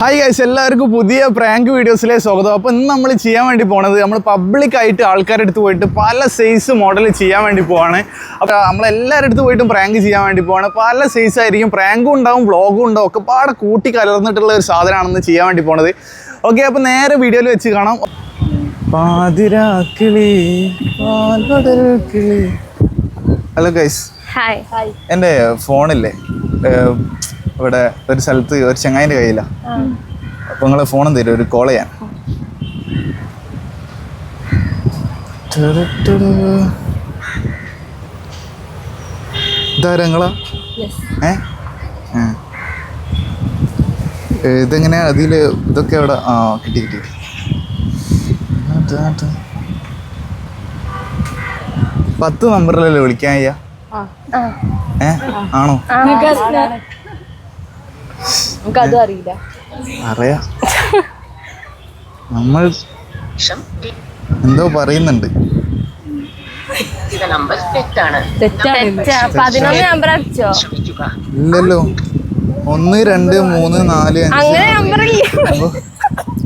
Hi guys എല്ലാവർക്കും പുതിയ prank വീഡിയോസിലെ സ്വാഗതം. അപ്പോൾ ഇന്ന് നമ്മൾ ചെയ്യാൻ വേണ്ടി പോകുന്നത് നമ്മൾ പബ്ലിക്കായിട്ട് ആൾക്കാരുടെ അടുത്ത് പോയിട്ട് പല സൈസ് മോഡൽ ചെയ്യാൻ വേണ്ടി പോവാണ്. അപ്പോൾ നമ്മളെല്ലാവരുടെ അടുത്ത് പോയിട്ടും പ്രാങ്ക് ചെയ്യാൻ വേണ്ടി പോവാണ്. പല സൈസ് ആയിരിക്കും. പ്രാങ്കും ഉണ്ടാവും വ്ളോഗും ഉണ്ടാവും. ഒക്കെ പാടെ കൂട്ടി കലർന്നിട്ടുള്ള ഒരു സാധനമാണെന്ന് ചെയ്യാൻ വേണ്ടി പോണത്. ഓക്കെ അപ്പോൾ നേരെ വീഡിയോയിൽ വെച്ച് കാണാം. പാതിരാക്കിളി ഹലോ ഗൈസ് എന്റെ ഫോണില്ലേ ഇവിടെ ഒരു സ്ഥലത്ത് ഒരു ചങ്ങായിന്റെ കയ്യിലാണ് അപ്പോൾ നിങ്ങൾ ഫോണും തരും ഒരു കോൾ ചെയ്യാൻ. ഇതാരാ നിങ്ങളാ. ഏ, ഇതെങ്ങനെയാ? അതിൽ ഇതൊക്കെ അവിടെ ആ കിട്ടി കിട്ടി പത്ത് നമ്പറിലല്ലേ വിളിക്കാൻ അയ്യാ ഏ? ആണോ? നമുക്ക് അതും അറിയില്ല. അറിയാ. നമ്മൾ എന്തോ പറയുന്നുണ്ട്. ഇല്ലല്ലോ. ഒന്ന് രണ്ട് മൂന്ന് നാല്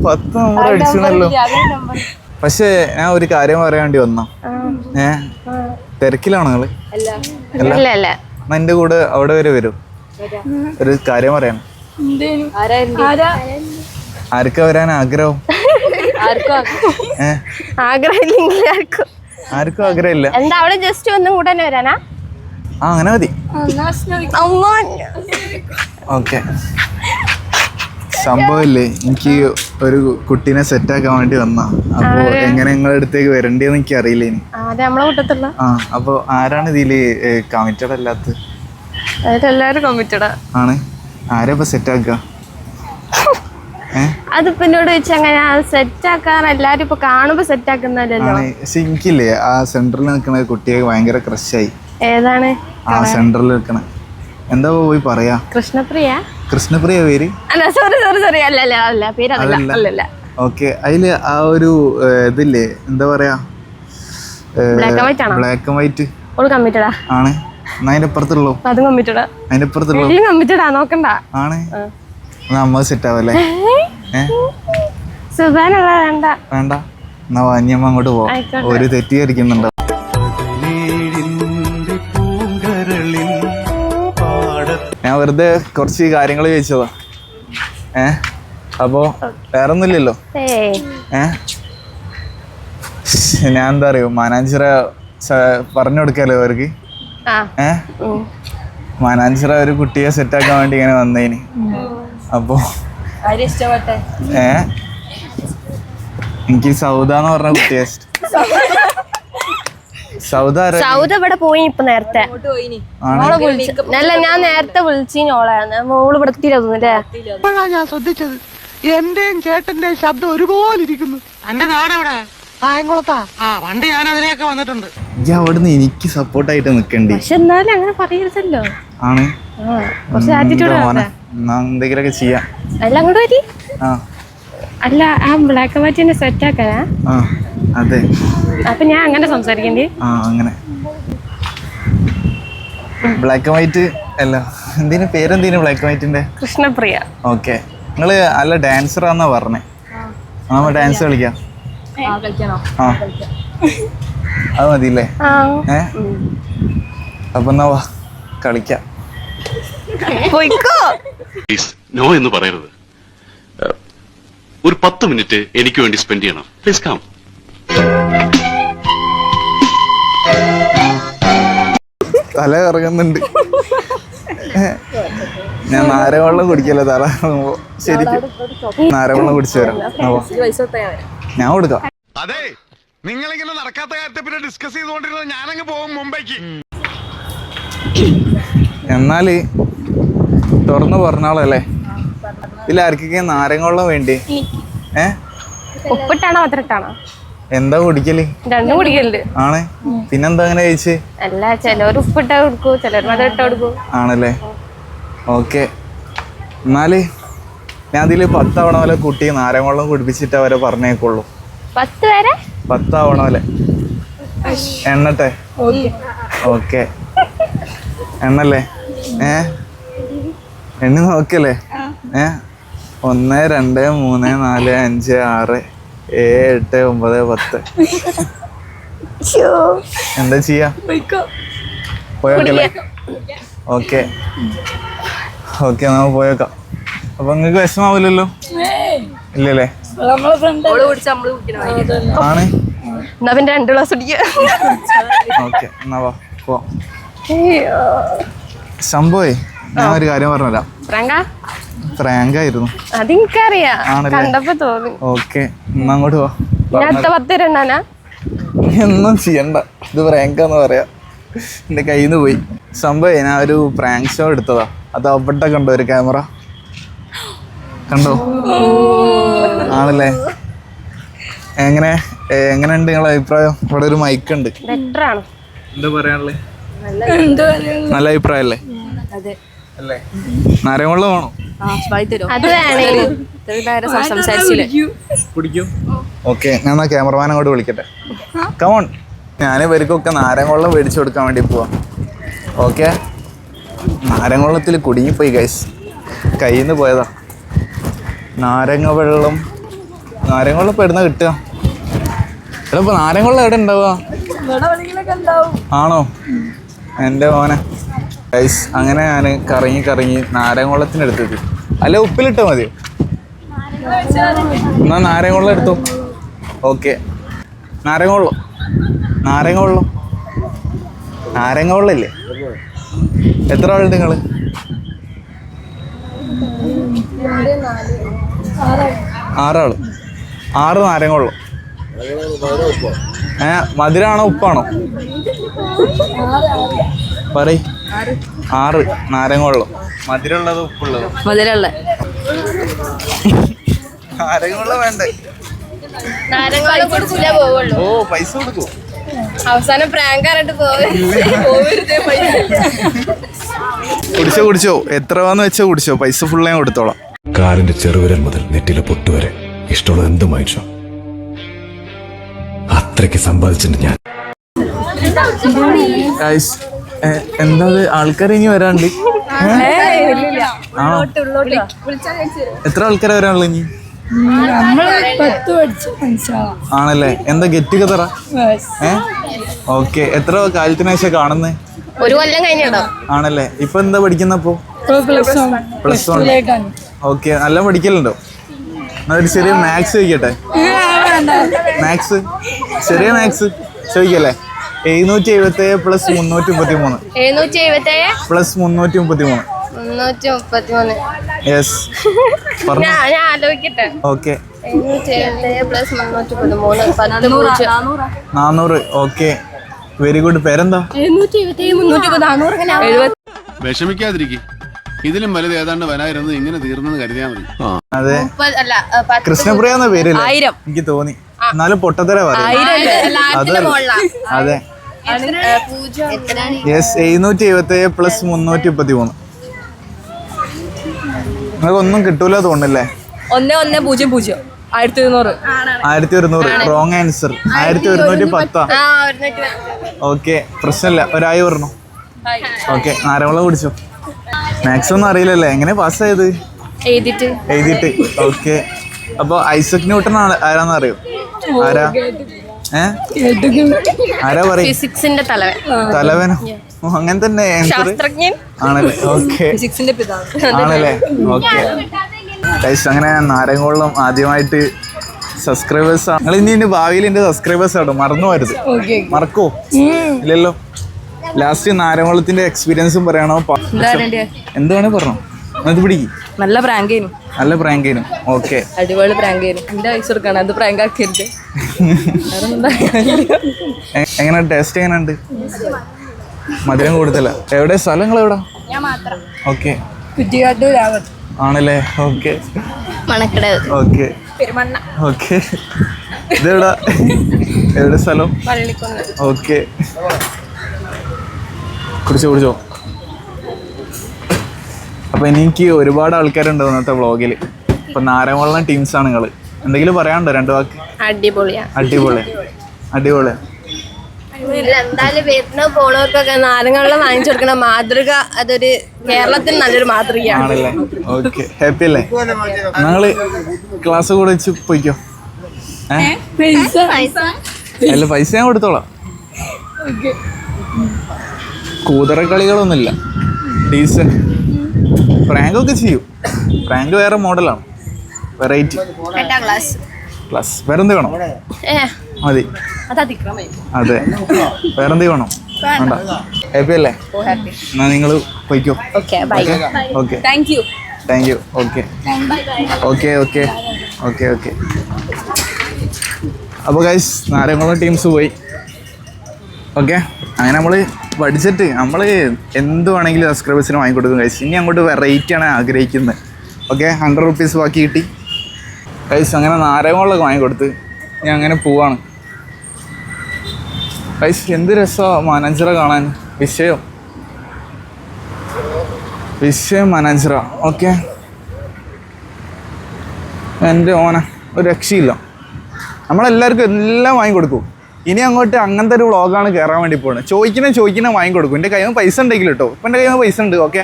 പത്ത് നമ്പർ അടിച്ചണല്ലോ. പക്ഷേ ഞാൻ ഒരു കാര്യം പറയാൻ വേണ്ടി വന്നാ? ഏ? തിരക്കിലാണോ നിങ്ങൾ? ഇല്ല അല്ല എന്നാ എന്റെ കൂടെ അവിടെ വരെ വരും. ഒരു കാര്യം പറയാൻ ആർക്കാ വരാൻ ആഗ്രഹം? ആഗ്രഹമില്ലെങ്കിൽ ആർക്കും. ആർക്കും ആഗ്രഹമില്ല. എന്താ അവിടെ ജസ്റ്റ് ഒന്നും കൂടെ തന്നെ വരാനാ? ആ അങ്ങനെ മതി. ഓക്കെ. സംഭവമില്ലേ? എനിക്ക് ഒരു കുട്ടീനെ സെറ്റ് ആക്കാൻ വേണ്ടി വന്ന. അപ്പൊ എങ്ങനെ നിങ്ങളുടെ അടുത്തേക്ക് വരണ്ടേന്ന് എനിക്ക് അറിയില്ല ഇനി ആ, അപ്പൊ ആരാണ് ഇതിൽ കമ്മിറ്റഡ് അല്ലാത്ത അതിലെല്ലാരും കമ്മിറ്റഡാ ആണ്. ആരാ ഇപ്പൊ സെറ്റാക്കുക ഏ? അതിപ്പോ എന്നോട് സെറ്റ് ആക്കാൻ എല്ലാരും ഇപ്പൊ കാണുമ്പോ സെറ്റ് ആക്കുന്നല്ലോ എനിക്കില്ലേ ആ സെന്ററിൽ നിൽക്കുന്ന കുട്ടിയെ ഭയങ്കര ക്രഷായി. ഏതാണ്? ആ സെന്ററിൽ നിൽക്കണ. എന്താ പോയി പറയാ? കൃഷ്ണപ്രിയ? കൃഷ്ണപ്രിയ പേര്? അല്ല സോറി സോറി സോറി അല്ല അല്ല അല്ല. പേര് അതല്ല. അല്ലല്ല ഓക്കെ. അതിൽ ആ ഒരു ഇതില്ലേ എന്താ പറയാ? ബ്ലാക്ക് and white ആണോ? ബ്ലാക്ക് ആൻഡ് വൈറ്റ് കമ്മിറ്റഡാ ആണ്. അതിന്റെ അപ്പുറത്തുള്ളൂ? അതും കമ്മിറ്റഡാ അതിന്റെ അപ്പുറത്തുള്ളൂ? ഇതിലും കമ്മിറ്റഡാ നോക്കണ്ട. ആണ്. എന്നാ അമ്മ സെറ്റ് ആവല്ലേ? ഏ? സുഖാനുള്ള വേണ്ട. വേണ്ട. എന്നാ അങ്ങോട്ട് പോവാം. ഒരു തെറ്റിദ്ധരിക്കുന്നുണ്ടോ ഞാൻ വെറുതെ കുറച്ച് കാര്യങ്ങൾ ചോദിച്ചതാ. ഏ? അപ്പോ വേറെ ഒന്നുമില്ലല്ലോ ഏയ് ഏ? ഞാൻ എന്താ അറിയോ മാനാഞ്ചിറ പറഞ്ഞു കൊടുക്കാലോ അവർക്ക്? ആ. ഏ? ഉം. ഒരു കുട്ടിയെ സെറ്റ് ആക്കാൻ വേണ്ടി ഇങ്ങനെ വന്നേന്. അപ്പോ ഏ? എനിക്ക് സൗദ എന്ന് പറഞ്ഞ കുട്ടിയെ. സൗദ? സൗദ ഇവിടെ പോയി ഇപ്പൊ നേരത്തെ. ഓളെ വിളിച്ചു അല്ല ഞാൻ നേരത്തെ വിളിച്ചിന് ഓളെ. മോൾ ഇവിടെ എത്തിയില്ലേ ഞാൻ ശ്രദ്ധിച്ചത്. എന്റെയും ചേട്ടന്റെയും ശബ്ദം ഒരുപോലെ ഇരിക്കുന്നു. എന്റെ നാടെവിടെ? കായംകുളത്താ ആ പണ്ട് ഞാൻ അതിലേക്ക് വന്നിട്ടുണ്ട്. ഞാൻ അവിടുന്ന് എനിക്ക് സപ്പോർട്ടായിട്ട് നിക്കണ്ടേ. പക്ഷെ എന്നാലും അങ്ങനെ പറയരുതല്ലോ. ആണ്. കുറച്ച് ആറ്റിറ്റ്യൂഡ് എന്തെങ്കിലുമൊക്കെ ചെയ്യാം. അല്ല അങ്ങോട്ട് വരി ആ. അല്ല ആ ബ്ലാക്ക് ആൻഡ് വൈറ്റിനെ സെറ്റ് ആക്കാനാ അതെ. അപ്പൊ ഞാൻ അങ്ങനെ സംസാരിക്കണ്ടേ. ആ അങ്ങനെ. ബ്ലാക്ക് ആൻഡ് വൈറ്റ് അല്ല എന്തിനു പേരെന്തിനു ബ്ലാക്ക് ആൻഡ് വൈറ്റിന്റെ കൃഷ്ണപ്രിയ. ഓക്കെ നിങ്ങൾ നല്ല ഡാൻസറാന്നാ പറഞ്ഞേ. ആ ഡാൻസ് കളിക്കാം. അത് മതിയില്ലേ ആ ഏ അപ്പൊ എന്നാ വാ കളിക്കാം പോയിക്കോ നോ എന്ന് പറയരുത് ഒരു പത്ത് മിനിറ്റ് എനിക്ക് വേണ്ടി സ്പെൻഡ് ചെയ്യണം പ്ലീസ് കാം തല കറങ്ങുന്നുണ്ട് ഞാൻ നാരവെള്ളം കുടിക്കല്ല തല ശരിക്കും നാരവെള്ളം കുടിച്ചു വരാം ഞാൻ കൊടുക്കാം അതെ നിങ്ങൾ ഇങ്ങനെ നടക്കാത്ത കാര്യത്തെ പിന്നെ ഡിസ്കസ് ചെയ്തുകൊണ്ടിരുന്നത് ഞാനങ്ങ് പോകും മുംബൈക്ക്. എന്നാൽ തുറന്നു പറഞ്ഞാളല്ലേ? ഇതിൽ ആർക്കൊക്കെ നാരങ്ങവെള്ളം വേണ്ടി? ഏ? ഉപ്പിട്ടാണോ പത്രട്ടാണോ എന്താ കുടിക്കൽ? രണ്ടും കുടിക്കലുണ്ട്. ആണ്. പിന്നെന്താ അങ്ങനെ കഴിച്ച്? അല്ല ചിലവർ ഉപ്പിട്ട കൊടുക്കൂ ചിലർ മധുരട്ട കൊടുക്കൂ. ആണല്ലേ? ഓക്കെ. എന്നാൽ ഞാൻ ഇതിൽ പത്തവണ വല്ല കുട്ടി നാരങ്ങവെള്ളം കുടിപ്പിച്ചിട്ട് അവരെ പറഞ്ഞേക്കുള്ളൂ. പത്ത് വരെ പത്താവണം പോലെ എണ്ണട്ടെ? ഓക്കെ. എണ്ണല്ലേ? ഏ? എണ്ണ നോക്കല്ലേ ഏ? ഒന്ന് രണ്ട് മൂന്ന് നാല് അഞ്ച് ആറ് ഏഴ് എട്ട് ഒമ്പത് പത്ത്. എന്താ ചെയ്യാ? പോയോക്കല്ലേ? ഓക്കെ. ഓക്കെ നമുക്ക് പോയേക്കാം. അപ്പൊ നിങ്ങക്ക് വിഷമാവില്ലല്ലോ ഇല്ലല്ലേ? ആണ്? എന്നാ പിന്നെ രണ്ട് ഗ്ലാസ് കുടിക്കുക ഓക്കെ എന്നാ വാ പോ സംഭവേ ഞാൻ ഒരു കാര്യം പറഞ്ഞുതരാം. പ്രാങ്ക പ്രാങ്ക് ആയിരുന്നു അതെനിക്കറിയാം ആണല്ലേ? കണ്ടപ്പോ തോന്നി. ഓക്കെ എന്നാ അങ്ങോട്ട് പോ ഒന്നും ചെയ്യണ്ട. ഇത് പ്രാങ്കാന്ന് പറയാ. എന്റെ കയ്യിൽ നിന്ന് പോയി സംഭവം ഞാൻ ഒരു പ്രാങ്ക് ഷോ എടുത്തതാ. അത് അവിടെ കണ്ടോ ഒരു ക്യാമറ? കണ്ടോ? ആണല്ലേ? എങ്ങനെ? എങ്ങനെ എങ്ങനെയുണ്ട് നിങ്ങളെ അഭിപ്രായം? ഇവിടെ ഒരു മൈക്ക് ഉണ്ട്. എന്താ പറയാനുള്ളത്? നല്ല അഭിപ്രായം അല്ലേ? നാരങ്ങുള്ള വേണോ? അത് വേണേ. കുടിക്കും. ഓക്കെ ഞാൻ ക്യാമറമാൻ അങ്ങോട്ട് വിളിക്കട്ടെ. കമോൺ ഞാൻ ഇവർക്കൊക്കെ നാരങ്ങവെള്ളം മേടിച്ചു കൊടുക്കാൻ വേണ്ടി പോവാം. ഓക്കെ? നാരങ്ങുള്ളത്തിൽ കുടുങ്ങിപ്പോയി ഗൈസ് കയ്യിൽ നിന്ന് പോയതാ. നാരങ്ങ വെള്ളം നാരങ്ങവെള്ളം പെടുന്ന എവിടുന്ന കിട്ടുക? എടാ ഇപ്പൊ നാരങ്ങുള്ള എവിടെ ഉണ്ടാവുക? ആണോ? എന്റെ മോനെ. ഗൈസ് അങ്ങനെ ഞാൻ കറങ്ങി കറങ്ങി നാരങ്ങവെള്ളത്തിന് എടുത്തത് അല്ല ഉപ്പിലിട്ടോ മതിയോ എന്നാ നാരങ്ങ എടുത്തു? ഓക്കെ നാരങ്ങ വെള്ളം നാരങ്ങ വെള്ളം നാരങ്ങ എത്ര ആളുണ്ട് നിങ്ങൾ ആറാൾ. ആറ് നാരങ്ങ വെള്ളം ഏ മധുരാണോ ഉപ്പാണോ? പറയ്. ആറ് നാരങ്ങ വെള്ളം മധുരമുള്ളത് ഉപ്പുള്ളത്. മധുരമുള്ള. നാരങ്ങ വെള്ളം വേണ്ടേ ഓ പൈസ കൊടുക്കൂ. അവസാനം പ്രാങ്ക് ആയിട്ട് കുടിച്ചോ കുടിച്ചോ. എത്ര വന്ന് വെച്ചോ കുടിച്ചോ. പൈസ ഫുള്ള് ഞാൻ കൊടുത്തോളാം. കാറിന്റെ ചെറുവിരൽ മുതൽ നെറ്റിലെ പൊട്ടുവരെ ഇഷ്ടമുള്ളത് എന്തും വാങ്ങിച്ചോ. അത്രയ്ക്ക് സമ്പാദിച്ചിട്ടുണ്ട് ഞാൻ. എന്താ ആൾക്കാർ ഇനി വരാണ്ട് എത്ര ആൾക്കാർ വരാനുള്ള ഇനി? ആണല്ലേ? എന്താ ഗെറ്റ് ടുഗദറ? ഏ? ഓക്കെ. എത്ര കാലത്തിന് ശേഷം കാണുന്നേ? ഒരു കൊല്ലം കഴിഞ്ഞോ ആണല്ലേ? ഇപ്പൊ എന്താ പഠിക്കുന്നപ്പോ? Plus one okay. നല്ല പഠിക്കലുണ്ടോ? എന്നാ ഒരു ചെറിയ മാത്സ് ചോദിക്കട്ടെ. മാത്സ് ചെറിയ മാത്സ് ചോദിക്കല്ലേ? എഴുന്നൂറ്റി എഴുപത്തി ഏഴ് പ്ലസ് മുന്നൂറ്റി മുപ്പത്തി മൂന്ന് എഴുന്നൂറ്റി എഴുപത്തി ഏഴ് പ്ലസ് മുന്നൂറ്റി മുപ്പത്തി മൂന്ന് മുന്നൂറ്റി മുപ്പത്തി യെസ് ഞാൻ ആലോചിക്കട്ടെ ഓക്കെ നാന്നൂറ് ഓക്കെ വെരി ഗുഡ് പേരെന്താ? വിഷമിക്കാതിരിക്കും. ഇതിലും വലുത് ഏതാണ്ട് വരായിരുന്നത് ഇങ്ങനെ തീർന്നെന്ന് കരുതിയാൽ മതി. അതെ. മുപ്പത് അല്ല ഏ, പത്ത് കൃഷ്ണപ്രിയ എന്ന പേരില്ല? ആയിരം. എനിക്ക് തോന്നി. എന്നാലും പൊട്ടത്തര പറയാം. അത്. യെസ് എഴുന്നൂറ്റി എഴുപത്തി ഏഴ് പ്ലസ് മുന്നൂറ്റി മുപ്പത്തി മൂന്ന് നിങ്ങൾക്ക് ഒന്നും കിട്ടൂല തോന്നുന്നില്ലേ? ഒന്ന് ഒന്ന് പൂജ്യം പൂജ്യം. ആയിരത്തി ഇരുന്നൂറ് ആയിരത്തി ഒരുന്നൂറ് റോങ് ആൻസർ ആയിരത്തി ഒരുന്നൂറ്റി പത്താ. ആ ഒരുന്നൂറ്റി പത്ത്. ഓക്കെ പ്രശ്നമില്ല. ഒരായി പറഞ്ഞു ഓക്കെ നാരവളം കുടിച്ചോ. മാത്സ് ഒന്നും അറിയില്ലല്ലേ? എങ്ങനെ പാസ് ആയത് എഴുതിട്ട് എഴുതിട്ട് ഓക്കെ. അപ്പൊ ഐസക് ന്യൂട്ടൺ ആണ് ആരാന്ന് അറിയോ ആരാ ആരാ പറയും? ഫിസിക്സിന്റെ തലവൻ. തലവനോ? ഓ, അങ്ങനെ തന്നെ ശാസ്ത്രജ്ഞൻ. ആണല്ലേ? ഓക്കെ. ഫിസിക്സിന്റെ പിതാവ്. ആണല്ലേ? ഓക്കെ. അങ്ങനെ നാരങ്ങോളം ആദ്യമായിട്ട് സബ്സ്ക്രൈബേഴ്സ് നിങ്ങൾ ഇനി ഭാവിയിൽ എന്റെ സബ്സ്ക്രൈബേഴ്സ് ആട്ടോ മറന്നു വരുത് മറക്കോ? ഇല്ലല്ലോ? ലാസ്റ്റ് നാരങ്ങോളത്തിന്റെ എക്സ്പീരിയൻസും പറയണോ? എന്താണ് പറഞ്ഞോ? അത് പിടിക്ക്. നല്ല പ്രാങ്കേനു നല്ല പ്രാങ്കേനും ഓക്കെ അടിപൊളി പ്രാങ്കേനു എന്റെ ഐസ് എടുക്കണം അത് പ്രാങ്ക് ആക്കരുത്. എങ്ങനെ? ടേസ്റ്റ് എങ്ങനെയുണ്ട്? മധുരം കൂടുതല. എവിടെ? സ്ഥലങ്ങൾ എവിടെ? ഓക്കെ ആണല്ലേ? ഓക്കെ ഓക്കെ ഓക്കെ ഇതെവിടാ? എവിടെ സ്ഥലം? പള്ളിക്കുന്ന് ഓക്കെ കുടിച്ചോ കുടിച്ചോ. അപ്പൊ എനിക്ക് ഒരുപാട് ആൾക്കാരുണ്ട് ഇന്നത്തെ വ്ളോഗിൽ ഇപ്പൊ നാരമുള്ള ടീംസ് ആണ് നിങ്ങൾ എന്തെങ്കിലും പറയാനുണ്ടോ? രണ്ടു വാക്ക്. അടിപൊളിയാ. അടിപൊളി. അടിപൊളി. ഇല്ല എന്തായാലും വരുന്ന പോണവർക്കൊക്കെ നാരങ്ങളും വാങ്ങിച്ചു കൊടുക്കണ മാതൃക അതൊരു കേരളത്തിൽ നല്ലൊരു മാതൃകയാണ്. ആണല്ലേ? ഓക്കെ ഹാപ്പി അല്ലേ? ഞങ്ങൾ ക്ലാസ് കൂടെ വെച്ച് പോയിക്കോ? ഏ? അല്ല പൈസ ഞാൻ കൊടുത്തോളാം. കൂതറ കളികളൊന്നുമില്ല ഡീസന്റ് പ്രാങ്ക് ഒക്കെ ചെയ്യും. പ്രാങ്ക് വേറെ മോഡലാണ്. വെറൈറ്റി പ്ലസ് വേറെന്ത് വേണം? മതി. അത് വേറെന്ത് വേണം? വേണ്ട. ഹാപ്പി അല്ലേ? എന്നാ നിങ്ങൾ പോയിക്കോ. Okay thank you thank you okay okay okay okay okay അപ്പോൾ ഗൈസ് നാരങ്ങളും ടീംസ് പോയി. ഓക്കെ അങ്ങനെ നമ്മൾ ബഡ്ജറ്റ് നമ്മൾ എന്ത് വേണമെങ്കിലും സബ്സ്ക്രൈബേഴ്സിന് വാങ്ങിക്കൊടുക്കും കഴിച്ച് ഇനി അങ്ങോട്ട് വെറൈറ്റി ആണ് ആഗ്രഹിക്കുന്നത്. ഓക്കെ ഹൺഡ്രഡ് റുപ്പീസ് ബാക്കി കിട്ടി. ഗൈസ് അങ്ങനെ നാരങ്ങുളമൊക്കെ വാങ്ങിക്കൊടുത്ത് ഞാൻ അങ്ങനെ പോവാണ്. ഗൈസ് എന്ത് രസമാണ് മാനേജറെ കാണാൻ? വിഷയം. വിഷയം മാനേജറാ ഓക്കെ എന്റെ ഓന ഒരു രക്ഷയില്ല. നമ്മളെല്ലാവർക്കും എല്ലാം വാങ്ങിക്കൊടുക്കും ഇനി അങ്ങോട്ട് അങ്ങനത്തെ ഒരു വ്ളോഗാണ് കയറാൻ വേണ്ടി പോകുന്നത് ചോദിക്കുന്ന ചോദിക്കുന്ന വാങ്ങിക്കൊടുക്കും. എന്റെ കയ്യിൽ നിന്ന് പൈസ ഉണ്ടെങ്കിൽ കേട്ടോ ഇപ്പം എന്റെ കയ്യിൽ നിന്ന് പൈസ ഉണ്ട് ഓക്കെ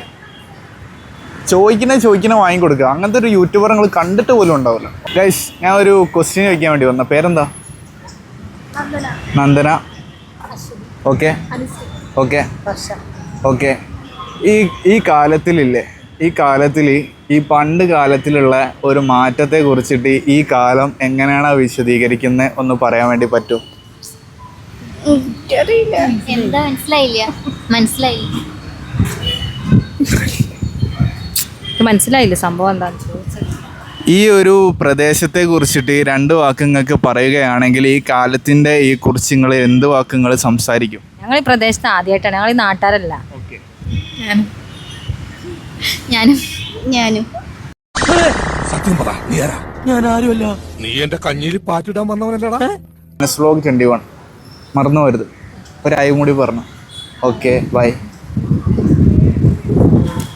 ചോദിക്കുന്ന ചോദിക്കുന്ന വാങ്ങിക്കൊടുക്കുക. അങ്ങനത്തെ ഒരു യൂട്യൂബർ നിങ്ങൾ കണ്ടിട്ട് പോലും ഉണ്ടാവില്ല. ഗൈസ് ഞാൻ ഒരു ക്വസ്റ്റ്യൻ ചോദിക്കാൻ വേണ്ടി വന്ന. പേരെന്താ? നന്ദന. ഓക്കെ ഓക്കെ ഓക്കെ ഈ ഈ കാലത്തിലില്ലേ ഈ കാലത്തിൽ ഈ പണ്ട് കാലത്തിലുള്ള ഒരു മാറ്റത്തെ കുറിച്ചിട്ട് ഈ കാലം എങ്ങനെയാണ് വിശദീകരിക്കുന്നത് ഒന്ന് പറയാൻ വേണ്ടി പറ്റുമോ എന്താ മനസ്സിലായില്ല? മനസ്സിലായില്ല. മനസ്സിലായില്ല സംഭവം എന്താണെന്ന് ചോദിച്ചത്. ഈ ഒരു പ്രദേശത്തെ കുറിച്ചിട്ട് രണ്ട് വാക്കുങ്ങൾക്ക് പറയുകയാണെങ്കിൽ ഈ കാലത്തിന്റെ ഈ കുറിച്ച് നിങ്ങൾ എന്ത് വാക്കുകൾ സംസാരിക്കും? ഞങ്ങൾ ഈ പ്രദേശത്ത് ആദ്യമായിട്ടാണ് ഞങ്ങൾ ഈ നാട്ടാരല്ല. ഞാനും. ഞാനും. സത്യം പറ. നീ ആരാ? ഞാൻ ആരുമല്ല. നീ എന്റെ കഞ്ഞിയിൽ പാറ്റിടാൻ വന്നവനല്ലടാ. Slog twenty one. മറന്നു പോരുത്. ഒരായും കൂടി പറഞ്ഞു. ഓക്കെ ബൈ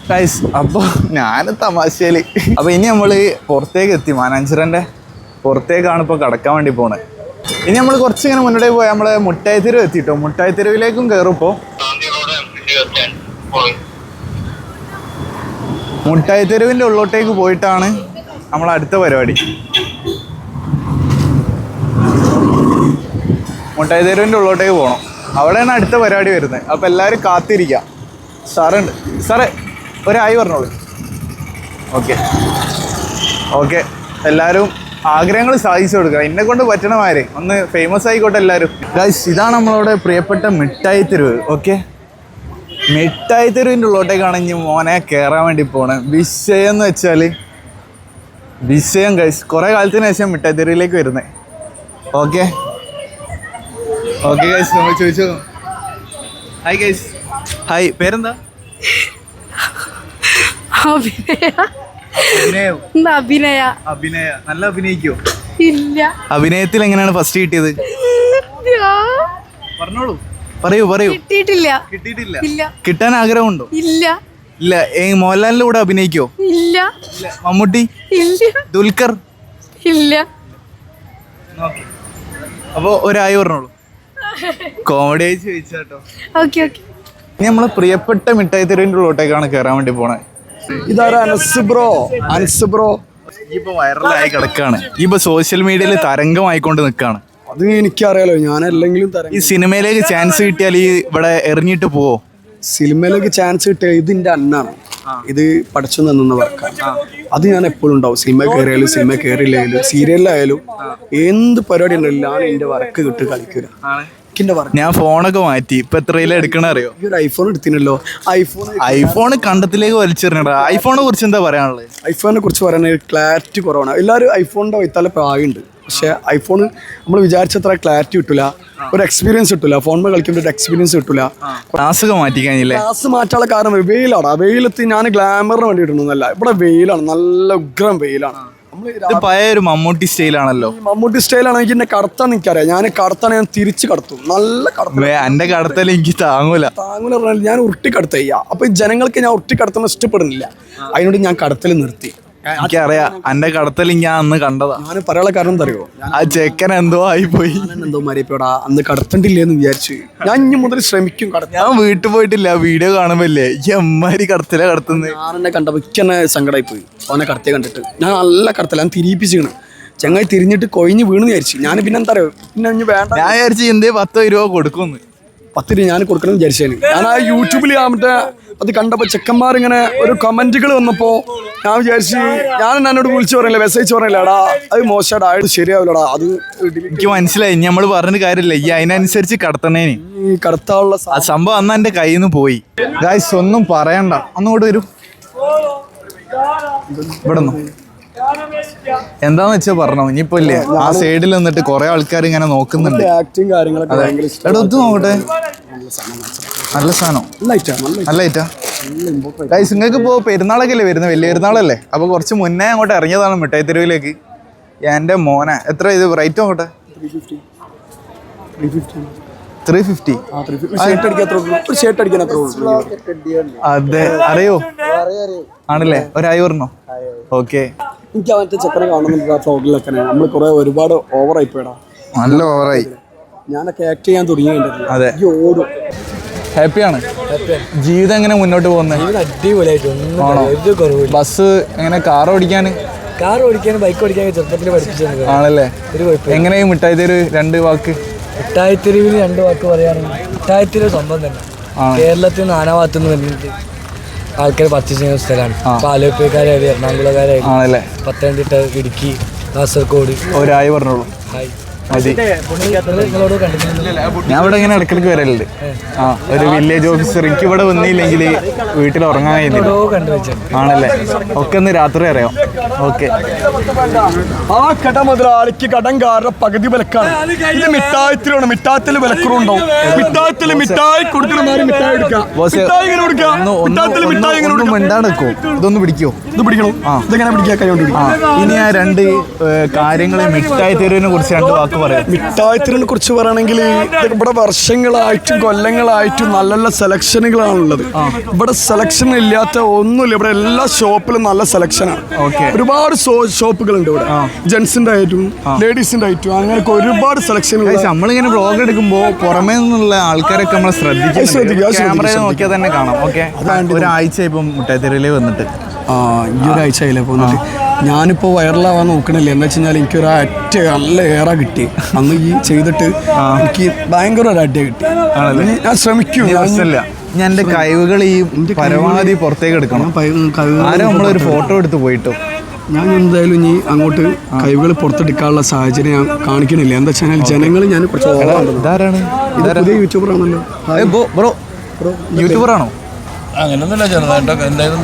ഗൈസ് അപ്പോൾ ഞാൻ തമാശയിൽ അപ്പോൾ ഇനി നമ്മൾ പുറത്തേക്ക് എത്തി. മാനാഞ്ചിറന്റെ പുറത്തേക്കാണ് ഇപ്പോൾ കടക്കാൻ വേണ്ടി പോണത് ഇനി നമ്മൾ കുറച്ച് ഇങ്ങനെ മുന്നോട്ട് പോയാൽ നമ്മൾ മുട്ടായി തെരുവ് എത്തിട്ടോ? മുട്ടായി തെരുവിലേക്കും കയറുമ്പോൾ മുട്ടായി തെരുവിന്റെ ഉള്ളോട്ടേക്ക് പോയിട്ടാണ് നമ്മൾ അടുത്ത പരിപാടി. മുട്ടായി തെരുവിന്റെ ഉള്ളോട്ടേക്ക് പോകണം അവിടെയാണ് അടുത്ത പരിപാടി വരുന്നത്. അപ്പോൾ എല്ലാവരും കാത്തിരിക്കുക സാറുണ്ട്. സാറേ ഒരായി പറഞ്ഞോളൂ. ഓക്കെ. ഓക്കെ. എല്ലാവരും ആഗ്രഹങ്ങൾ സാധിച്ചു കൊടുക്കുക എന്നെ കൊണ്ട് പറ്റണമാരെ ഒന്ന് ഫേമസ് ആയിക്കോട്ടെ എല്ലാവരും. ഗൈസ് ഇതാണ് നമ്മളവിടെ പ്രിയപ്പെട്ട മിഠായി തെരുവ്. ഓക്കെ. മിഠായി തെരുവിന്റെ ഉള്ളോട്ടേക്കാണ് ഇനി മോനെ കയറാൻ വേണ്ടി പോണത് വിഷയം എന്ന് വെച്ചാൽ വിഷയം ഗൈസ് കുറേ കാലത്തിന് ശേഷം മിഠായി തെരുവിലേക്ക് വരുന്നത് ഓക്കെ. ഓക്കെ ഗൈസ് നമ്മൾ ചോദിച്ചോ. ഹായ് ഗൈസ് ഹായ് പേരെന്താ? അഭിനയ. അഭിനയം? എന്താ അഭിനയ. അഭിനയ. നല്ല അഭിനയിക്കോ? ഇല്ല. അഭിനയത്തിൽ എങ്ങനെയാണ് ഫസ്റ്റ് കിട്ടിയത്? പറഞ്ഞോളൂ. പറയൂ പറയൂ. കിട്ടിയിട്ടില്ല. കിട്ടിയിട്ടില്ല. ഇല്ല. കിട്ടാൻ ആഗ്രഹമുണ്ടോ? ഇല്ല. ഇല്ല ഏ മോഹൻലാലിന്റെ കൂടെ അഭിനയിക്കോ? ഇല്ല. ഇല്ല. മമ്മൂട്ടി? ഇല്ല. ദുൽഖർ? ഇല്ല. അപ്പോ ഒരായി പറഞ്ഞോളൂ. കോമഡി ചോദിച്ചാട്ടോ ഓക്കെ ഓക്കെ. ഇനി നമ്മളെ പ്രിയപ്പെട്ട മിഠായി തെരുവിന്റെ ഉള്ളോട്ടേക്കാണ് കേറാൻ വേണ്ടി പോണേ. ഇതാരാ? അനസ് ബ്രോ. അനസ് ബ്രോ. ഇപ്പൊ വൈറലായി കിടക്കാണ്. ഇപ്പൊ സോഷ്യൽ മീഡിയയിൽ തരംഗമായിക്കൊണ്ട് നിൽക്കാണ് അത് എനിക്കറിയാലോ ഞാൻ അല്ലെങ്കിലും തരംഗം ഈ സിനിമയിലേക്ക് ചാൻസ് കിട്ടിയാൽ ഈ ഇവിടെ എറിഞ്ഞിട്ട് പോവോ? സിനിമയിലേക്ക് ചാൻസ് കിട്ടിയ ഇതിന്റെ അന്നാണ്. ഇത് പഠിച്ചു നിന്ന വർക്കാണ്. അത് ഞാൻ എപ്പോഴും ഉണ്ടാവും. സിനിമ കയറിയാലും സിനിമ കയറിയില്ലായാലും സീരിയലിലായാലും എന്ത് പരിപാടി ഉണ്ടെങ്കിലും ആണ് എന്റെ വർക്ക് കിട്ടി കളിക്കൂല എന്റെ വർക്ക് ഞാൻ ഫോണൊക്കെ മാറ്റി. ഇപ്പൊ എത്രയിലും എടുക്കണ അറിയോ? ഈ ഒരു ഐഫോൺ എടുത്തിനല്ലോ. ഐഫോൺ ഐഫോൺ കണ്ടത്തിലേക്ക് വലിച്ചെറിഞ്ഞടാ ഐഫോണിനെ കുറിച്ച് എന്താ പറയാനുള്ളത് ഐഫോണിനെ കുറിച്ച് പറയുന്നത് ക്ലാരിറ്റി കുറവാണ്. എല്ലാവരും ഐഫോണിന്റെ വൈത്താലെ പ്രായമുണ്ട്. പക്ഷേ ഐഫോൺ നമ്മൾ വിചാരിച്ചത്ര ക്ലാരിറ്റി കിട്ടില്ല ഒരു എക്സ്പീരിയൻസ് കിട്ടില്ല ഫോണിൽ കളിക്കുമ്പോൾ ഒരു എക്സ്പീരിയൻസ് കിട്ടില്ല ക്ലാസ് മാറ്റി കഴിഞ്ഞില്ലേ? ഗ്ലാസ് മാറ്റാനുള്ള കാരണം വെയിലാണ്. വെയിലത്ത് ഞാൻ ഗ്ലാമറിന് വേണ്ടി ഇടുന്നതല്ല ഇവിടെ വെയിലാണ്. നല്ല ഉഗ്രം വെയിലാണ്. ഇത് പഴയ ഒരു മമ്മൂട്ടി സ്റ്റൈലാണല്ലോ. മമ്മൂട്ടി സ്റ്റൈലാണെങ്കിൽ എന്നെ കടത്താൻ എനിക്കറിയാം ഞാൻ കടത്താൻ ഞാൻ തിരിച്ചു കടത്തും. നല്ല കടത്തും എന്റെ കടത്തൽ എനിക്ക് താങ്ങൂല. താങ്ങൂല പറഞ്ഞാൽ ഞാൻ ഉരുട്ടി കടത്തയ്യ അപ്പൊ ജനങ്ങൾക്ക് ഞാൻ ഉരുട്ടി കടത്തുന്നത് ഇഷ്ടപ്പെടുന്നില്ല. അതിനോട് ഞാൻ കടത്തൽ നിർത്തി. എനിക്കറിയാം അന്റെ കടത്തിൽ ഞാൻ അന്ന് കണ്ടതാ. ഞാൻ പറയാനുള്ള കാരണം എന്താ അറിയോ ആ ചെക്കൻ എന്തോ ആയിപ്പോയി. എന്തോ മരിയപ്പോടാ അന്ന് കടത്തണ്ടില്ലേന്ന് വിചാരിച്ചു. ഞാൻ ഇനി മുതൽ ശ്രമിക്കും കടത്താൻ ഞാൻ വീട്ടിൽ പോയിട്ടില്ല വീഡിയോ കാണുമ്പല്ലേ. ഈ അമ്മാരി കടത്തില കടത്തുന്നത് ഞാൻ എന്നെ കണ്ടപ്പോൾ എനിക്ക് തന്നെ സങ്കടമായി പോയി അവനെ കടത്തിയെ കണ്ടിട്ട്. ഞാൻ നല്ല കടത്തല ഞാൻ ചങ്ങായി തിരിഞ്ഞിട്ട് കൊഴിഞ്ഞ് വീണ് വിചാരിച്ചു. ഞാൻ പിന്നെ എന്താ അറിയോ? പിന്നെ ഇനി വേണ്ട. ഞാൻ വിചാരിച്ചു എന്തേ പത്തോ രൂപ കൊടുക്കുമെന്ന്. പത്ത് രൂപ ഞാൻ കൊടുക്കണമെന്ന് വിചാരിച്ചേന്. ഞാൻ ആ യൂട്യൂബിൽ ആ മറ്റേ അത് കണ്ടപ്പോൾ ചെക്കന്മാർ ഇങ്ങനെ ഒരു കമന്റുകൾ വന്നപ്പോൾ ഞാൻ വിചാരിച്ചു ഞാൻ എന്നോട് വിളിച്ചു പറയില്ല മെസ്സേജ് പറയില്ലടാ അത് മോശടാ അത് ശരിയാവില്ലടാ അത് എനിക്ക് മനസ്സിലായി ഇനി നമ്മൾ പറഞ്ഞിട്ട് കാര്യമില്ല. ഈ അതിനനുസരിച്ച് കടത്തണേന്. കടത്താനുള്ള സംഭവം അന്ന് എന്റെ കയ്യിൽ നിന്ന് പോയി. ഗായ്സ് ഒന്നും പറയണ്ട. ഒന്നുകൂടെ വരും. ഇവിടെ നിന്നോ. എന്താന്ന് വെച്ചാ പറഞ്ഞോ? ഇനിയിപ്പോ ഇല്ലേ? ആ സൈഡിൽ നിന്നിട്ട് കൊറേ ആൾക്കാർ ഇങ്ങനെ നോക്കുന്നുണ്ട്. ആക്ടിങ് കാര്യങ്ങളൊക്കെ എടാ ഇത് നോക്കട്ടെ. നല്ല സാധനം നല്ല ഐറ്റാ ഗൈസ് നിങ്ങൾക്ക് ഇപ്പോൾ പെരുന്നാളൊക്കെ അല്ലേ വരുന്നത്? വലിയ പെരുന്നാളല്ലേ? അപ്പോൾ കുറച്ച് മുന്നേ അങ്ങോട്ട് ഇറങ്ങിയതാണ് മിഠായി തെരുവിലേക്ക്. എന്റെ മോനെ. എത്ര ഇത് റേറ്റ് നോക്കട്ടെ? Three fifty? അതെ. അറിയോ? ആണല്ലേ? ഒരു അയ്യൂറിനോ ഓക്കെ എനിക്ക് അവന്റെ ചക്കര കാണുന്നുണ്ട് ആ ഫ്ലോഗിലൊക്കെ നമ്മൾ കുറെ ഒരുപാട് ഓവറായി പോയടാ. നല്ല ഓവറായി. ഞാനൊക്കെ ആക്ട് ചെയ്യാൻ തുടങ്ങിയിട്ടുണ്ട് ഓടും. ഹാപ്പിയാണ്. ജീവിതം എങ്ങനെ മുന്നോട്ട് പോകുന്നത് അടിപൊളിയായിട്ട് ബസ് എങ്ങനെ കാർ ഓടിക്കാൻ? കാർ ഓടിക്കാനും ബൈക്ക് ഓടിക്കാനും ചെറുപ്പത്തിൽ പഠിപ്പിച്ചു ആണല്ലേ? എങ്ങനെയും മിഠായി തെരുവ് രണ്ട് വാക്ക്? മിഠായിത്തെരുവിൽ രണ്ട് വാക്ക് പറയുകയാണെങ്കിൽ മിഠായിത്തെരുവ് സംഭവം തന്നെ. കേരളത്തിൽ നാനാ ഭാഗത്തുനിന്ന് നിന്ന് വരുന്നിട്ട് ആൾക്കാർ പർച്ചേസ് ചെയ്യുന്ന സ്ഥലമാണ്. ഇപ്പൊ ആലപ്പുഴക്കാരായാലും എറണാകുളക്കാരായാലും ആണല്ലേ? പത്തനംതിട്ട ഇടുക്കി കാസർഗോഡ്. ഒരായി പറഞ്ഞോളൂ. ഹായ് ഞാൻ ഇവിടെ ഇങ്ങനെ ഇടക്കിടക്ക് വരലുണ്ട്. ആ ഒരു വില്ലേജ് ഓഫീസർ എനിക്ക് ഇവിടെ വന്നില്ലെങ്കിൽ വീട്ടിൽ ഉറങ്ങാൻ കഴിയുന്നില്ല ആണല്ലേ? ഒക്കെ ഒന്ന് രാത്രി അറിയാം. ഓക്കെ. ആ കട മുതലാളിക്ക് കടംകാരുടെ പകുതി വിലക്കാണ്. ഇത് മിഠായത്തിലാണ്. മിഠായത്തിൽ വിലക്കുറവുണ്ടാവും. മിഠായത്തിൽ മിഠായി കൊടുക്കണമാര് മിഠായി എടുക്കാം ഇതൊന്ന് പിടിക്കോ. ഇത് പിടിക്കണം. ഇതെങ്ങനെ പിടിക്കാൻ കൈ ഇനി ആ രണ്ട് കാര്യങ്ങളെ മിഠായി തരുവിനെ കുറിച്ച് രണ്ട് വാക്ക് പറയാം. മിഠായത്തിനെ കുറിച്ച് പറയുകയാണെങ്കിൽ ഇവിടെ വർഷങ്ങളായിട്ടും കൊല്ലങ്ങളായിട്ടും നല്ല നല്ല സെലക്ഷനുകളാണുള്ളത് ഇവിടെ സെലക്ഷൻ ഇല്ലാത്ത ഒന്നുമില്ല. ഇവിടെ എല്ലാ ഷോപ്പിലും നല്ല സെലക്ഷനാണ്. ഒരുപാട് ഷോപ്പുകളുണ്ട് ഇവിടെ. ജെന്റ്സിന്റെ ആയിട്ടും ലേഡീസിന്റെ ആയിട്ടും അങ്ങനെ ഒരുപാട് സെലക്ഷനുകൾ ഗൈസ്, നമ്മളിങ്ങനെ ബ്ലോഗ് എടുക്കുമ്പോൾ പുറമേ നിന്നുള്ള ആൾക്കാരൊക്കെ നമ്മൾ ശ്രദ്ധിക്കും, ക്യാമറയിൽ നോക്കിയാൽ തന്നെ കാണാം. ഓക്കെ. ഒരാഴ്ച ഇപ്പം മുട്ടായി തെരുവിലേ വന്നിട്ട്. ആ ഈ ഒരാഴ്ച ആയില്ലേ പോകുന്നത് ഞാനിപ്പോൾ വൈറലാവാൻ നോക്കണില്ല. എന്ന് വെച്ചാൽ കഴിഞ്ഞാൽ എനിക്കൊരു അറ്റ നല്ല ഏറ കിട്ടി. അന്ന് ഈ ചെയ്തിട്ട് എനിക്ക് ഭയങ്കര ഒരു അറ്റ കിട്ടി. ഞാൻ ശ്രമിക്കും. ഞാൻ- എന്റെ കഴിവുകൾ ഈ പരമാവധി പുറത്തേക്ക് എടുക്കണം. ആരും നമ്മളൊരു ഫോട്ടോ എടുത്ത് പോയിട്ട്. ഞാൻ എന്തായാലും ഇനി അങ്ങോട്ട് കഴിവുകൾ പുറത്തെടുക്കാനുള്ള സാഹചര്യം ഞാൻ കാണിക്കണില്ല. എന്താ വെച്ചാൽ ജനങ്ങൾ ഞാൻ കുറച്ച് ആണല്ലോ. ബ്രോ യൂട്യൂബർ ചെറുതായിട്ടൊക്കെ. എന്തായാലും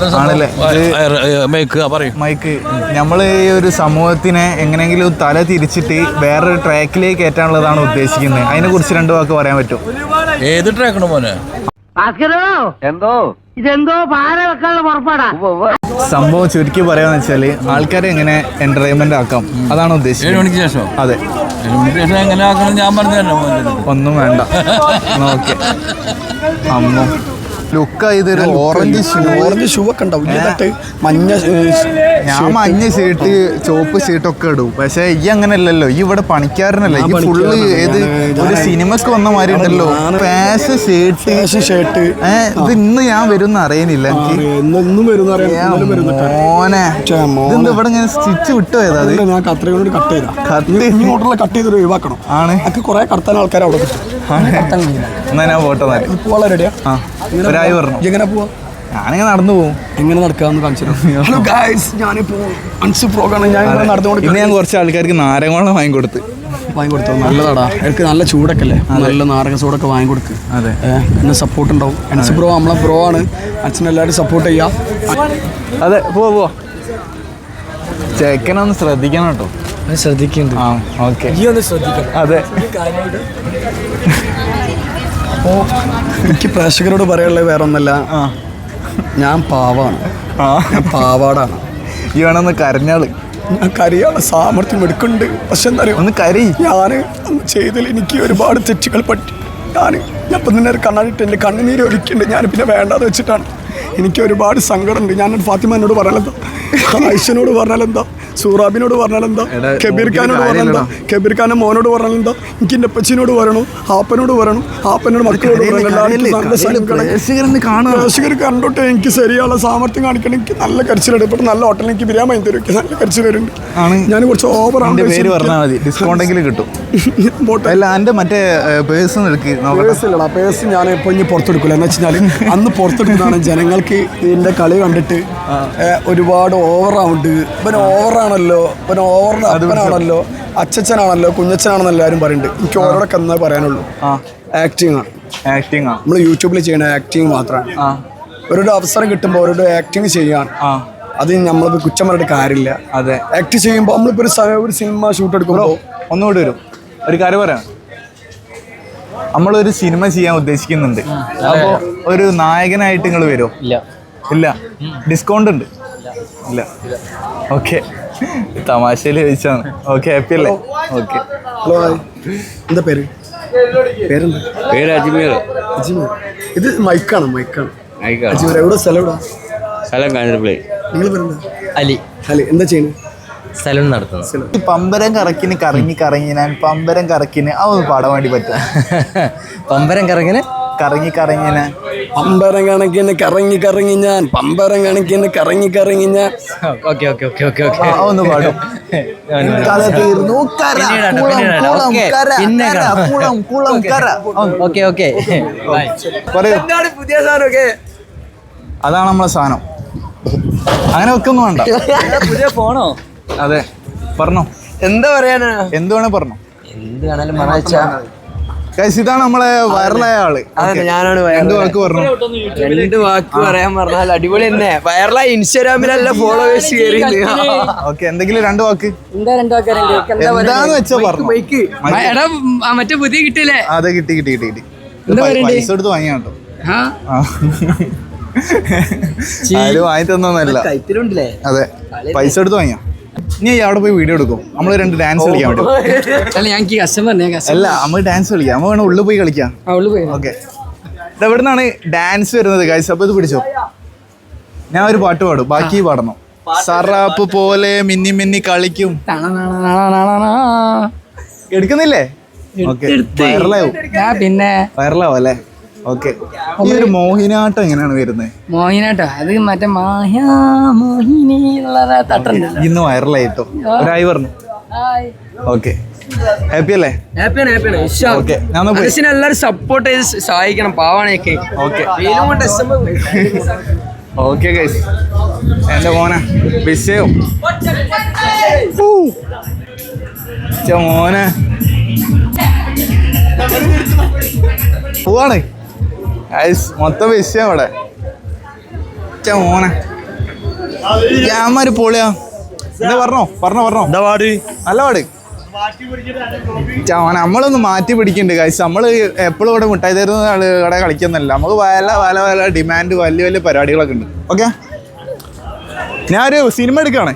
മേക്ക് പറയും. മൈക്ക് നമ്മൾ ഈ ഒരു സമൂഹത്തിനെ എങ്ങനെയെങ്കിലും തല തിരിച്ചിട്ട് വേറൊരു ട്രാക്കിലേക്ക് കയറ്റാനുള്ളതാണ് ഉദ്ദേശിക്കുന്നത്. അതിനെ കുറിച്ച് രണ്ടു വാക്ക് പറയാൻ പറ്റും. ഏത് ട്രാക്കണ മോനെ? സംഭവം ചുരുക്കി പറയാന്ന് വെച്ചാൽ ആൾക്കാരെ എങ്ങനെ എന്റർടൈൻമെന്റ് ആക്കാം അതാണ് ഏഴ് ഉദ്ദേശിച്ചത് മണിക്ക് ശേഷം അതെ. ഏഴ് മണിക്ക് ശേഷം എങ്ങനെ ആക്കണം ഞാൻ പറഞ്ഞു ഒന്നും വേണ്ട. ഓക്കെ അമ്മ. ലുക്ക ഇതൊരു ഓറഞ്ച് ഷൂ ഓറഞ്ച് ഷൂ ഒക്കെ ഉണ്ടാവും. ഇതിട്ട് മഞ്ഞ ഞാൻ മഞ്ഞ ഷീട്ട് ചോപ്പ് ഷീട്ടൊക്കെ ഇടും. പക്ഷെ ഈ അങ്ങനെയല്ലല്ലോ. ഈ ഇവിടെ പണിക്കാരനല്ല. ഈ ഫുള്ള് ഏത് ഒരു സിനിമക്ക് വന്ന മാതിരി ഉണ്ടല്ലോ. ഫാഷൻ ഷീട്ട് ഷർട്ട്. ഇത് ഇന്ന് ഞാൻ വരുന്ന വരുന്നുണ്ട് മോനെ. ഇതെന്താ ഇവിടെ ഞാൻ സ്റ്റിച്ച് വിട്ടു പോയതാ ഞാൻ കത്രയോട് കൊണ്ട് കട്ട് ചെയ്താ. കട്ട് ഇങ്ങോട്ടുള്ള കട്ട് ചെയ്ത് ഒഴിവാക്കണം. ആണ്. എനിക്ക് കുറെ കടത്താൻ ആൾക്കാർ അവിടെ കിട്ടും. എന്നാ ഞാൻ പോട്ടെ ഒരായി പറഞ്ഞു എങ്ങനെ പോവാ? ഞാനിങ്ങനെ നടന്നു പോകും. എങ്ങനെ നടക്കാന്ന് കാണിച്ചു ഗായ്സ് ഞാനിപ്പോ അൺസ് പ്രോഗ്രാം ഞാൻ നടന്നുകൊണ്ട് ഇന്ന് ഞാൻ കുറച്ച് ആൾക്കാർക്ക് നാരങ്ങോളം വാങ്ങി കൊടുത്ത് വാങ്ങിക്കൊടുത്തു? നല്ലതാടാ. എനിക്ക് നല്ല ചൂടൊക്കെ അല്ലേ? നല്ല നാരങ്ങ ചൂടൊക്കെ വാങ്ങിക്കൊടുക്ക്. അതെ. എന്നെ സപ്പോർട്ട് ഉണ്ടാവും. അൻസ് ബ്രോ നമ്മളെ ബ്രോ ആണ്. അച്ഛൻ എല്ലാവരും സപ്പോർട്ട് ചെയ്യാം. അതെ പോവാ പോവാ. ചെക്കനൊന്ന് ശ്രദ്ധിക്കണം കേട്ടോ. ശ്രദ്ധിക്കുന്നുണ്ട്. ആ ഓക്കെ. ഈ ഒന്ന് ശ്രദ്ധിക്കണം. അതെ. എനിക്ക് പ്രേക്ഷകരോട് പറയാനുള്ളത് വേറെ ഒന്നല്ല ആ. ഞാൻ പാവാണ്. ആ. ഞാൻ പാവാടാണ്. ഈ വേണമെന്ന് കരഞ്ഞാൾ. ഞാൻ കരയാണ്. സാമർത്ഥ്യം എടുക്കുന്നുണ്ട്. പക്ഷെ എന്താ അറിയോ ഒന്ന് കരി ഞാൻ ചെയ്തതിൽ എനിക്ക് ഒരുപാട് തെറ്റുകൾ പറ്റി. ഞാൻ ഞാൻ ഇപ്പം തന്നെ ഒരു കണ്ണാടിട്ട് എന്റെ കണ്ണുനീര് ഒലിക്കുന്നുണ്ട്. ഞാൻ പിന്നെ വേണ്ടാതെ വെച്ചിട്ടാണ്. എനിക്ക് ഒരുപാട് സങ്കടമുണ്ട്. ഞാൻ ഫാത്തിമ എന്നോട് പറഞ്ഞാലെന്താ? ഐശ്വനോട് പറഞ്ഞാലെന്താ? സൂറാബിനോട് പറഞ്ഞാൽ എന്താ കബീർ ഖാനോട് പറഞ്ഞാൽ എന്താ കബീർ ഖാന്റെ മോനോട് പറഞ്ഞാൽ എന്താ എനിക്ക് എന്റെ അപ്പച്ചിനോട് പറയണു ആപ്പനോട് പറയണു ആപ്പനോട് മക്കളോട് പ്രേക്ഷകർ കണ്ടോട്ടെ എനിക്ക് ശരിയുള്ള സാമർത്ഥ്യം കാണിക്കണം. എനിക്ക് നല്ല കരച്ചിലുണ്ട് ഇപ്പോൾ നല്ല ഹോട്ടലിൽ എനിക്ക് ബിരിയാണി തരും നല്ല കരച്ചിൽ വരുന്നുണ്ട്. ഞാൻ കുറച്ച് ഓവർ ആണ് ഡിസ്കൗണ്ടെങ്കിലും കിട്ടും. അല്ല എന്റെ മറ്റേ പേഴ്സ് എടുക്ക് പേഴ്സില്ലടാ പേഴ്സ് ഞാൻ ഇപ്പോൾ ഇനി പുറത്തെടുക്കില്ല എന്ന് വെച്ചാൽ അന്ന് പുറത്തെടുക്കുന്നതാണ് ജനങ്ങൾക്ക് ഇതിന്റെ കളി കണ്ടിട്ട് ഒരുപാട് ഓവറാവുണ്ട്. ഇവൻ ഓവറാണല്ലോ ഇവൻ ഓവർ അപ്പനാണല്ലോ അച്ഛനാണല്ലോ കുഞ്ഞച്ഛനാണെന്ന് എല്ലാവരും പറയുന്നുണ്ട് എനിക്ക് ഓരോടൊക്കെ എന്നേ പറയാനുള്ളൂ. ആക്ടിങ് ആണ്. ആക്ടിങ് ആണ് നമ്മൾ യൂട്യൂബിൽ ചെയ്യുന്ന ആക്ടിങ് മാത്രമാണ് ഓരോരോ അവസരം കിട്ടുമ്പോൾ ഓരോരോ ആക്ടിങ് ചെയ്യാണ് അത് നമ്മൾക്ക് കുറ്റം പറഞ്ഞിട്ട് കാര്യമില്ല. അതെ. ആക്ട് ചെയ്യുമ്പോൾ നമ്മളിപ്പോൾ ഒരു ഒരു സിനിമ ഷൂട്ട് എടുക്കുമ്പോൾ ഒന്നുകൂടി വരും. ഒരു കാര്യം പറയാം. നമ്മളൊരു സിനിമ ചെയ്യാൻ ഉദ്ദേശിക്കുന്നുണ്ട്. അപ്പോ ഒരു നായകനായിട്ട് നിങ്ങൾ വരുമോ ഇല്ല. ഇല്ല. ഡിസ്കൗണ്ട് ഉണ്ട്? ഇല്ല. ഓക്കെ തമാശയിൽ ചോദിച്ചാണ് ഓക്കെ ഹാപ്പി അല്ലേ? ഓക്കെ ഹലോ എന്താ പേര്? പേരെന്താ? പേര് അജ്മീർ. അജ്മീർ. ഇത് മൈക്കാണ് മൈക്കാണ്. അജ്മീർ എവിടെ സ്ഥലം എവിടെ? സ്ഥലം കാഞ്ഞിരപ്പള്ളി. നിങ്ങൾ പേരെന്താ? അലി. അലി. എന്താ ചെയ്യുന്നത് സ്ഥലം നടത്തുന്നു പമ്പരം കറക്കിന് കറങ്ങി കറങ്ങി ഞാൻ പമ്പരം കറക്കിന് ആ ഒന്ന് പാടാൻ വേണ്ടി പറ്റും. പമ്പരം കറങ്ങിന്? കറങ്ങി കറങ്ങി ഞാൻ. പമ്പരം കണക്കിന് കറങ്ങി കറങ്ങി ഞാൻ പമ്പരം കണക്കിന് കറങ്ങി കറങ്ങി ഞാൻ. Okay okay okay okay okay. ആ ഒന്ന് പാടും. കഥ തീർന്നു. കര. പിന്നീട് കുളം കുളം ഓക്കേ. ഓക്കെ. ഓക്കെ പറയൂ. പുതിയ സാധനമൊക്കെ അതാണ് നമ്മളെ സാധനം. അങ്ങനെ വെക്കൊന്നും വേണ്ട. പുതിയ ഫോണോ? അതെ. പറഞ്ഞോ. എന്താ പറയാനാ? എന്ത് വേണേ പറഞ്ഞോ. എന്ത് വേണേലും പറഞ്ഞാ Guys, ഇതാണ് നമ്മളെ വൈറലായ ആൾ. ഞാനാണ് രണ്ട് വാക്ക് പറഞ്ഞു? രണ്ട് വാക്ക് പറയാൻ പറഞ്ഞാൽ അടിപൊളി തന്നെ. വൈറലായി ഇൻസ്റ്റാഗ്രാമിലല്ല ഫോളോവേഴ്സ് കയറി ഓക്കെ എന്തെങ്കിലും രണ്ട് വാക്ക്? എന്താ രണ്ട് ആൾക്കാരുണ്ട് എന്താന്ന് വെച്ചാ പറഞ്ഞു. മറ്റേ പുതിയ കിട്ടിയില്ലേ? അതെ കിട്ടി കിട്ടി കിട്ടി കിട്ടി? പൈസ എടുത്ത് വാങ്ങിയാ കേട്ടോ. ആരും വാങ്ങി തന്നല്ലേ അതെ. പൈസ എടുത്ത് വാങ്ങിയാ. ഇനി അവിടെ പോയി വീഡിയോ എടുക്കും. നമ്മൾ രണ്ട് ഡാൻസ് കളിക്കാൻ വേണ്ടി അല്ല ഞാൻ കസ്റ്റമർ ഞാൻ കസ്റ്റമർ. അല്ല നമ്മൾ ഡാൻസ് കളിക്കാം. നമ്മൾ വേണം ഉള്ളിൽ പോയി കളിക്കാം. ഓക്കെ എവിടെ നിന്നാണ് ഡാൻസ് വരുന്നത് ഗൈസ് അപ്പൊ ഇത് പിടിച്ചോ. ഞാൻ ഒരു പാട്ട് പാടും. ബാക്കി പാടണം. സറാപ്പ് പോലെ മിന്നി മിന്നി കളിക്കും. എടുക്കുന്നില്ലേ? ഓക്കെ വൈറലാവും ഞാൻ പിന്നെ വൈറലാവും അല്ലേ? ഓക്കെ. ഈ ഒരു മോഹിനാട്ടം എങ്ങനെയാണ് വരുന്നത് മോഹിനാട്ടോ അത് മറ്റേ മായാ മോഹിനി എന്നുള്ള തട്ടുണ്ട് ഇന്ന് വൈറലായിട്ടോ? ഒരായി പറഞ്ഞു. ഓക്കെ. ഹാപ്പി അല്ലേ? ഹാപ്പിയാണ് ഹാപ്പിയാണ് ഓക്കെ. ഞാൻ എല്ലാവരും സപ്പോർട്ട് ചെയ്ത് സഹായിക്കണം പാവാണൊക്കെ ഓക്കെ. ഓക്കെ ഗൈസ് എന്റെ മോനെ വിഷയം. മോനെ. പോവാണ്. മൊത്തം വിഷയം ഇവിടെ. മോനെ. ക്യാമര് പൊളിയാ. എന്താ പറഞ്ഞോ? പറഞ്ഞോ പറഞ്ഞോ. എന്താ പാട്? നല്ല പാട്. നമ്മളൊന്ന് മാറ്റി പിടിക്കണ്ട് കാശ് നമ്മൾ എപ്പോഴും ഇവിടെ മിഠായി തരുന്ന ഇവിടെ കളിക്കുന്നല്ല നമുക്ക് പല പല പല ഡിമാൻഡ് വലിയ വലിയ പരിപാടികളൊക്കെ ഉണ്ട്. ഓക്കെ ഞാനൊരു സിനിമ എടുക്കുകയാണ്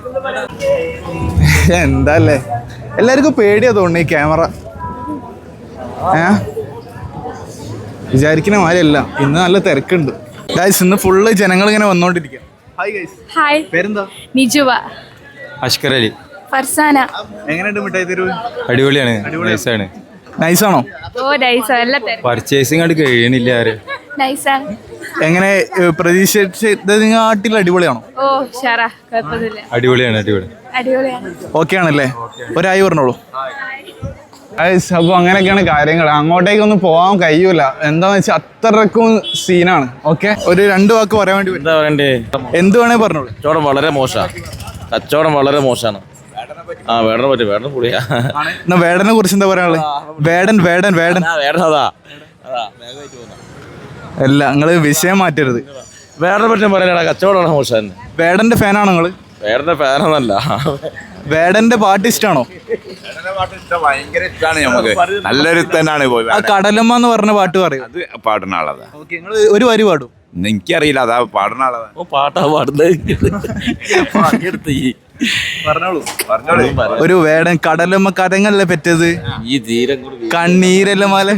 എന്താ അല്ലേ എല്ലാവർക്കും പേടിയാ തോന്നുന്നു ഈ ക്യാമറ ഏ? വിചാരിക്കുന്ന മാതിരിയല്ല. ഇന്ന് നല്ല തിരക്കുണ്ട്. ഗൈസ് ഇന്ന് ഫുള്ള് ജനങ്ങൾ ഇങ്ങനെ വന്നോണ്ടിരിക്കുക ഹായ് ഗൈസ് ഹായ് പേരെന്താ? നിജുവ അഷ്കർ അലി. ഫർസാന. എങ്ങനെയുണ്ട് മിഠായി തരൂ അടിപൊളിയാണ്. നൈസാണ് നൈസാണോ ഓ നൈസ് നല്ല തിരക്ക്. പർച്ചേസിങ് ആയിട്ട് കഴിയണില്ല ആര്. നൈസാണ് എങ്ങനെ പ്രതീക്ഷിച്ചതിനാട്ടിൽ അടിപൊളിയാണോ? ഓ ഷാറാ കുഴപ്പമൊന്നുമില്ല. അടിപൊളിയാണ് അടിപൊളി. അടിപൊളിയാണ്. ഓക്കെ ആണല്ലേ? ഒരായി പറഞ്ഞോളൂ. അപ്പോൾ അങ്ങനെയൊക്കെയാണ് കാര്യങ്ങൾ അങ്ങോട്ടേക്കൊന്നും പോകാൻ കഴിയൂല. എന്താന്ന് വെച്ചാൽ അത്രക്കും സീനാണ് ഓക്കെ ഒരു രണ്ട് വാക്ക് പറയാൻ വേണ്ടി എന്താ പറയണ്ടേ? എന്ത് വേണേ പറഞ്ഞോളൂ. കച്ചവടം വളരെ മോശമാണ് കച്ചവടം വളരെ മോശമാണ് ആ വേടനെ പറ്റി വേടന പൊളിയാ എന്നാ വേടനെ കുറിച്ച് എന്താ പറയാനുള്ളത് വേടൻ വേടൻ വേടൻ. അതാ. അല്ല നിങ്ങൾ വിഷയം മാറ്റരുത്. വേടനെ പറ്റി പറയാനാ കച്ചവടമാണ് മോശം വേടന്റെ ഫാനാണോ നിങ്ങൾ? വേടന്റെ ഫാനൊന്നല്ല വേടന്റെ പാട്ട് ഇഷ്ടമാണോ ഭയങ്കര ഇഷ്ടമാണ് നമുക്ക്. നല്ലൊരു തന്നെയാണ് പോയി ആ കടലമ്മ എന്ന് പറഞ്ഞ പാട്ട് പറയും. അത് പാടുന്ന ആളതാ. ഓക്കെ നിങ്ങൾ ഒരു വരി പാടും. എനിക്കറിയില്ല അതാ പാടുന്ന ആളതാ. ഓ പാട്ടാ പാടുന്നത്. പറഞ്ഞോളൂ പറഞ്ഞോളൂ. ഒരു വേടൻ കടലമ്മ കരങ്ങല്ലേ പറ്റത് ഈ തീരം കണ്ണീരെല്ലാം മല?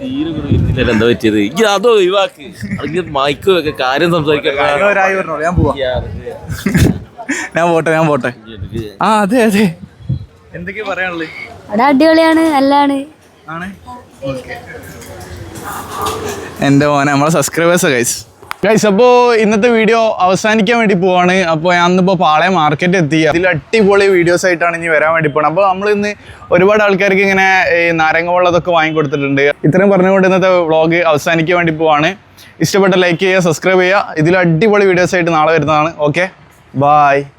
തീരെ കുറിയില്ല എന്താ പറ്റിയത്? ഈ അതോ ഒഴിവാക്ക്. അല്ലെങ്കിൽ മൈക്കും ഒക്കെ കാര്യം സംസാരിക്കാൻ ഞാൻ പറഞ്ഞോ ഞാൻ പോട്ടെ ഞാൻ പോട്ടെ. ആ അതെ അതെ. എന്തൊക്കെയാ പറയാനുള്ളത് അവിടെ അടിപൊളിയാണ് നല്ലതാണ്. ആണ്? എന്റെ മോനെ നമ്മളെ സബ്സ്ക്രൈബേഴ്സ് ഗൈസ് ഗൈസ് അപ്പോൾ ഇന്നത്തെ വീഡിയോ അവസാനിക്കാൻ വേണ്ടി പോവാണ്. അപ്പോൾ ഞാൻ ഇന്നിപ്പോൾ പാളയം മാർക്കറ്റ് എത്തി. അതിൽ അടിപൊളി വീഡിയോസ് ആയിട്ടാണ് ഇനി വരാൻ വേണ്ടി പോകണം അപ്പോൾ നമ്മൾ ഇന്ന് ഒരുപാട് ആൾക്കാർക്ക് ഇങ്ങനെ ഈ നാരങ്ങ വെള്ളതൊക്കെ വാങ്ങിക്കൊടുത്തിട്ടുണ്ട് ഇത്രയും പറഞ്ഞുകൊണ്ട് ഇന്നത്തെ വ്ളോഗ് അവസാനിക്കാൻ വേണ്ടി പോവാണ്. ഇഷ്ടപ്പെട്ട ലൈക്ക് ചെയ്യുക സബ്സ്ക്രൈബ് ചെയ്യുക. ഇതിൽ അടിപൊളി വീഡിയോസ് ആയിട്ട് നാളെ വരുന്നതാണ്. Okay Bye.